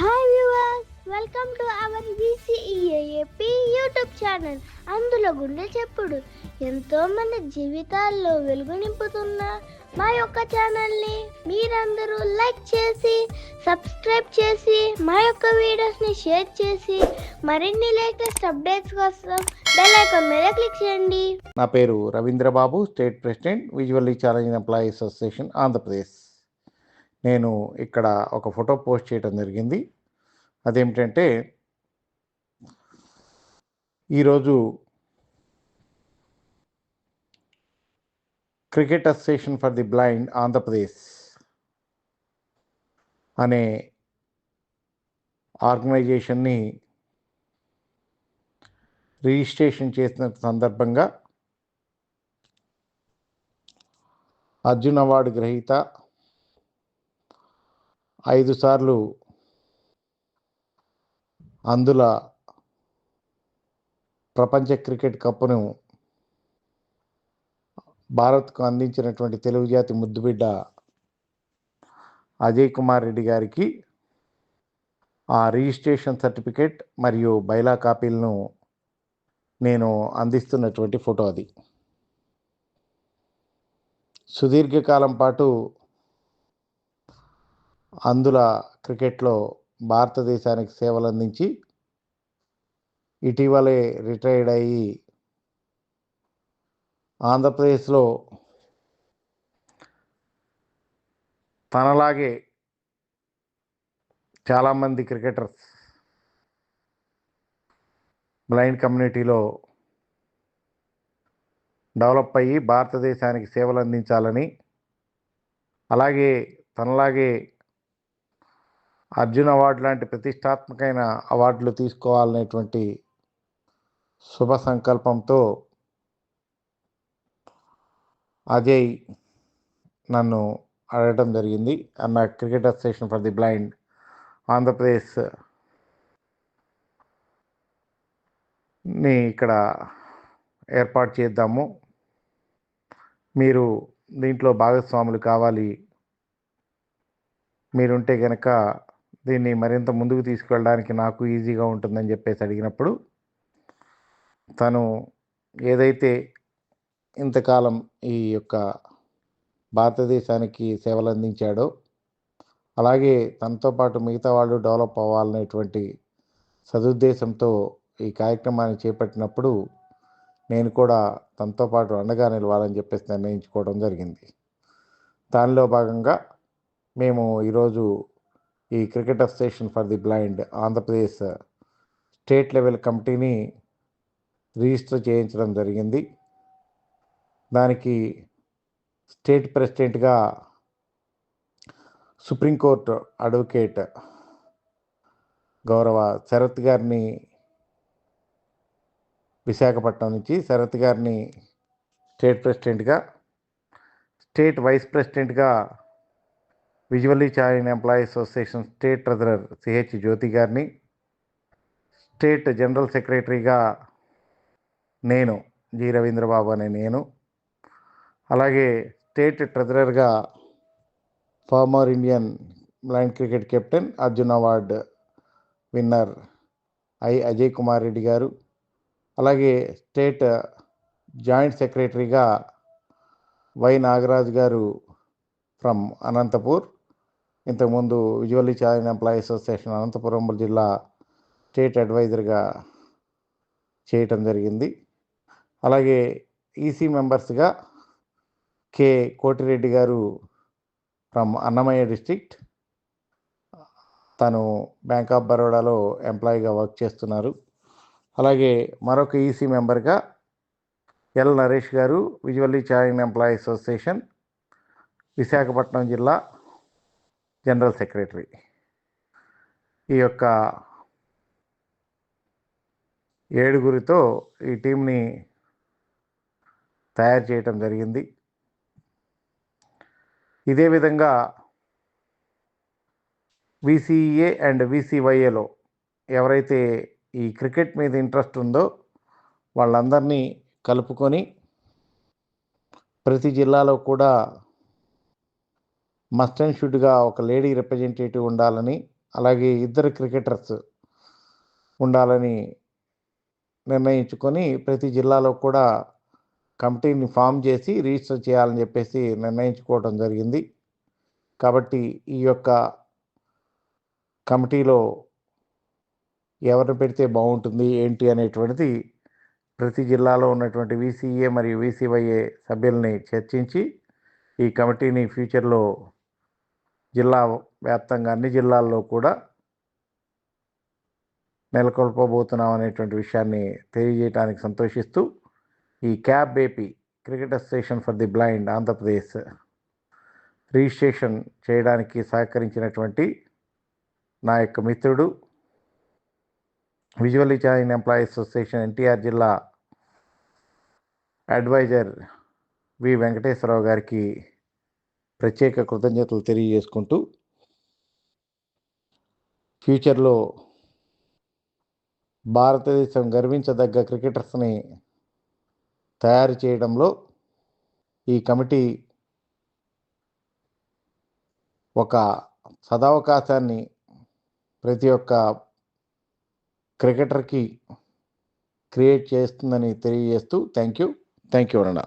Hi viewers welcome to our VCEAP YouTube channel అందులో గుండె చెప్పుడు. ఎంతోమంది జీవితాల్లో వెలుగు నింపుతున్న మా యొక్క ఛానల్ని మీరందరూ లైక్ చేసి సబ్స్క్రైబ్ చేసి మా యొక్క వీడియోస్ని షేర్ చేసి మరిన్ని లేటెస్ట్ అప్డేట్స్ కోసం బెల్ ఐకాన్ మీద క్లిక్ చేయండి. నా పేరు Ravindrababu state president visually challenged employees association Andhra Pradesh నేను ఇక్కడ ఒక ఫోటో పోస్ట్ చేయడం జరిగింది. అదేమిటంటే ఈరోజు cricket association for the blind Andhra Pradesh అనే ఆర్గనైజేషన్ని రిజిస్ట్రేషన్ చేసిన సందర్భంగా అర్జున్ అవార్డు గ్రహీత ఐదు సార్లు అందుల ప్రపంచ క్రికెట్ కప్పును భారత్కు అందించినటువంటి తెలుగు జాతి ముద్దుబిడ్డ అజయ్ కుమార్ రెడ్డి గారికి ఆ రిజిస్ట్రేషన్ సర్టిఫికేట్ మరియు బైలా కాపీలను నేను అందిస్తున్నటువంటి ఫోటో అది. సుదీర్ఘకాలం పాటు అందుల క్రికెట్లో భారతదేశానికి సేవలు అందించి ఇటీవలే రిటైర్డ్ అయ్యి ఆంధ్రప్రదేశ్లో తనలాగే చాలామంది క్రికెటర్స్ బ్లైండ్ కమ్యూనిటీలో డెవలప్ అయ్యి భారతదేశానికి సేవలు అందించాలని అలాగే తనలాగే అర్జున్ అవార్డు లాంటి ప్రతిష్టాత్మకమైన అవార్డులు తీసుకోవాలనేటువంటి శుభ సంకల్పంతో అజయ్ నన్ను అడగటం జరిగింది. అన్న cricket association for the blind ఆంధ్రప్రదేశ్ని ఇక్కడ ఏర్పాటు చేద్దాము. మీరు దీంట్లో భాగస్వాములు కావాలి. మీరుంటే కనుక దీన్ని మరింత ముందుకు తీసుకువెళ్ళడానికి నాకు ఈజీగా ఉంటుందని చెప్పేసి అడిగినప్పుడు తను ఏదైతే ఇంతకాలం ఈ యొక్క భారతదేశానికి సేవలు అందించాడో అలాగే తనతో పాటు మిగతా వాళ్ళు డెవలప్ అవ్వాలనేటువంటి సదుద్దేశంతో ఈ కార్యక్రమాన్ని చేపట్టినప్పుడు నేను కూడా తనతో పాటు అండగా నిలవాలని చెప్పేసి నిర్ణయించుకోవడం జరిగింది. దానిలో భాగంగా మేము ఈరోజు ఈ cricket association for the blind Andhra Pradesh state level కమిటీని రిజిస్టర్ చేయించడం జరిగింది. దానికి స్టేట్ ప్రెసిడెంట్గా సుప్రీంకోర్టు అడ్వకేట్ గౌరవ శరత్ గారిని విశాఖపట్నం నుంచి శరత్ గారిని స్టేట్ ప్రెసిడెంట్గా స్టేట్ వైస్ ప్రెసిడెంట్గా visually challenged employees association state treasurer CH Jyothi గారిని స్టేట్ జనరల్ సెక్రటరీగా నేను జి రవీంద్రబాబు అనే నేను అలాగే state ట్రెజరర్గా former Indian blind cricket captain Arjun award winner I Ajay Kumar Reddy గారు అలాగే స్టేట్ జాయింట్ సెక్రటరీగా వై నాగరాజు గారు ఫ్రమ్ అనంతపూర్ ఇంతకుముందు visually challenged employee association Anantapuram జిల్లా స్టేట్ అడ్వైజర్గా చేయటం జరిగింది. అలాగే ఈసీ మెంబర్స్గా కె కోటిరెడ్డి గారు ఫ్రమ్ అన్నమయ్య డిస్ట్రిక్ట్. తను బ్యాంక్ ఆఫ్ బరోడాలో ఎంప్లాయీగా వర్క్ చేస్తున్నారు. అలాగే మరొక ఈసీ మెంబర్గా ఎల్ నరేష్ గారు visually challenged employee association Visakhapatnam జిల్లా జనరల్ సెక్రటరీ. ఈ యొక్క ఏడుగురితో ఈ టీంని తయారు చేయటం జరిగింది. ఇదే విధంగా విసిఏ అండ్ విసివైఏలో ఎవరైతే ఈ క్రికెట్ మీద ఇంట్రెస్ట్ ఉందో వాళ్ళందరినీ కలుపుకొని ప్రతి జిల్లాలో కూడా మస్ట్ అండ్ షుడ్గా ఒక లేడీ రిప్రజెంటేటివ్ ఉండాలని అలాగే ఇద్దరు క్రికెటర్స్ ఉండాలని నిర్ణయించుకొని ప్రతి జిల్లాలో కూడా కమిటీని ఫామ్ చేసి రిజిస్టర్ చేయాలని చెప్పేసి నిర్ణయించుకోవడం జరిగింది. కాబట్టి ఈ యొక్క కమిటీలో ఎవరిని పెడితే బాగుంటుంది ఏంటి అనేటువంటిది ప్రతి జిల్లాలో ఉన్నటువంటి వీసీఏ మరియు వీసీవైఏ సభ్యుల్ని చర్చించి ఈ కమిటీని ఫ్యూచర్లో జిల్లా వ్యాప్తంగా అన్ని జిల్లాల్లో కూడా నెలకొల్పబోతున్నాం అనేటువంటి విషయాన్ని తెలియజేయడానికి సంతోషిస్తూ ఈ CAB AP cricket association for the blind Andhra Pradesh registration చేయడానికి సహకరించినటువంటి నా యొక్క మిత్రుడు విజువల్లీ ఛాయింగ్ ఎంప్లాయీస్ అసోసియేషన్ ఎన్టీఆర్ జిల్లా అడ్వైజర్ వి వెంకటేశ్వరరావు గారికి ప్రత్యేక కృతజ్ఞతలు తెలియజేసుకుంటూ ఫ్యూచర్లో భారతదేశం గర్వించదగ్గ క్రికెటర్స్ని తయారు చేయడంలో ఈ కమిటీ ఒక సదవకాశాన్ని ప్రతి ఒక్క క్రికెటర్కి క్రియేట్ చేస్తుందని తెలియజేస్తూ థ్యాంక్ యూ. థ్యాంక్ యూ అన్నా